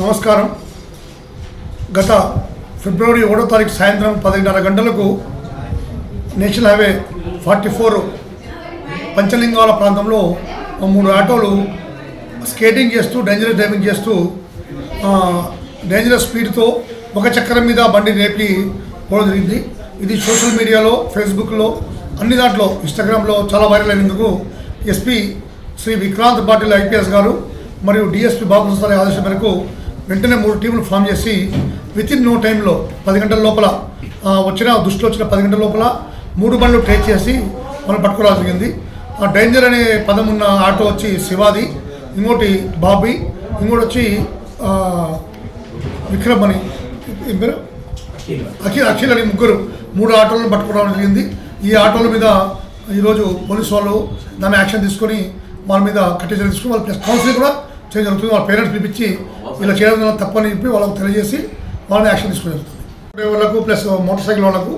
నమస్కారం. గత ఫిబ్రవరి ఒకటో తారీఖు సాయంత్రం పదిన్నర గంటలకు national highway forty four Panchalingala ప్రాంతంలో మూడు ఆటోలు స్కేటింగ్ చేస్తూ డేంజరస్ డ్రైవింగ్ చేస్తూ డేంజరస్ స్పీడ్తో ఒక చక్రం మీద బండి రేపి పోవడం జరిగింది. ఇది సోషల్ మీడియాలో ఫేస్బుక్లో అన్ని దాంట్లో ఇన్స్టాగ్రామ్లో చాలా వైరల్ అయినందుకు ఎస్పీ శ్రీ విక్రాంత్ పాటిల్ ఐపీఎస్ గారు మరియు డిఎస్పీ బాబు సార్ ఆదేశం మేరకు వెంటనే మూడు టీములు ఫామ్ చేసి విత్ ఇన్ నో టైంలో పది గంటల లోపల వచ్చిన దృష్టిలో వచ్చిన పది గంటల లోపల మూడు బండ్లు ట్రేస్ చేసి మనం పట్టుకోవడం జరిగింది. ఆ డేంజర్ అనే పదం ఉన్న ఆటో వచ్చి శివాది ఇంకోటి బాబీ ఇంకోటి వచ్చి విక్రమ్ అని పేరు? అఖిల్ అఖిల్ అని ముగ్గురు మూడు ఆటోలను పట్టుకోవడం జరిగింది. ఈ ఆటోల మీద ఈరోజు పోలీసు వాళ్ళు దాన్ని యాక్షన్ తీసుకొని వాళ్ళ మీద కట్టించాలి తీసుకుని వాళ్ళ ప్లస్ కౌన్సిలింగ్ కూడా చేయడం జరుగుతుంది. వాళ్ళ పేరెంట్స్ పిలిపించి ఇలా చేయడం వల్ల తప్పని చెప్పి వాళ్ళకు తెలియజేసి వాళ్ళని యాక్షన్ తీసుకోవడం జరుగుతుంది వాళ్ళకు ప్లస్ మోటార్ సైకిల్ వాళ్ళకు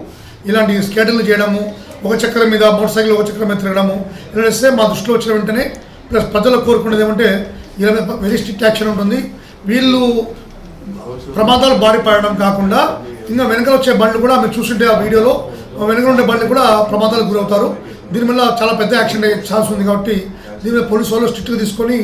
ఇలాంటి స్కేటింగ్లు చేయడము ఒక చక్రం మీద మోటార్ సైకిల్ ఒక చక్రం మీద తిరగడము ఇలా చేస్తే మా దృష్టిలో వచ్చిన వెంటనే ప్లస్ ప్రజలకు కోరుకునేది ఏమంటే ఇలా వెరీ స్ట్రిక్ట్ యాక్షన్ ఉంటుంది. వీళ్ళు ప్రమాదాలు బారిపడడం కాకుండా ఇంకా వెనక వచ్చే బండ్లు కూడా మీరు చూస్తుంటే ఆ వీడియోలో వెనక ఉండే బండ్లు కూడా ప్రమాదాలకు గురవుతారు. దీనివల్ల చాలా పెద్ద యాక్షన్ అయ్యే ఛాన్స్ ఉంది కాబట్టి దీని మీద పోలీసు వాళ్ళు స్ట్రిక్ట్గా తీసుకొని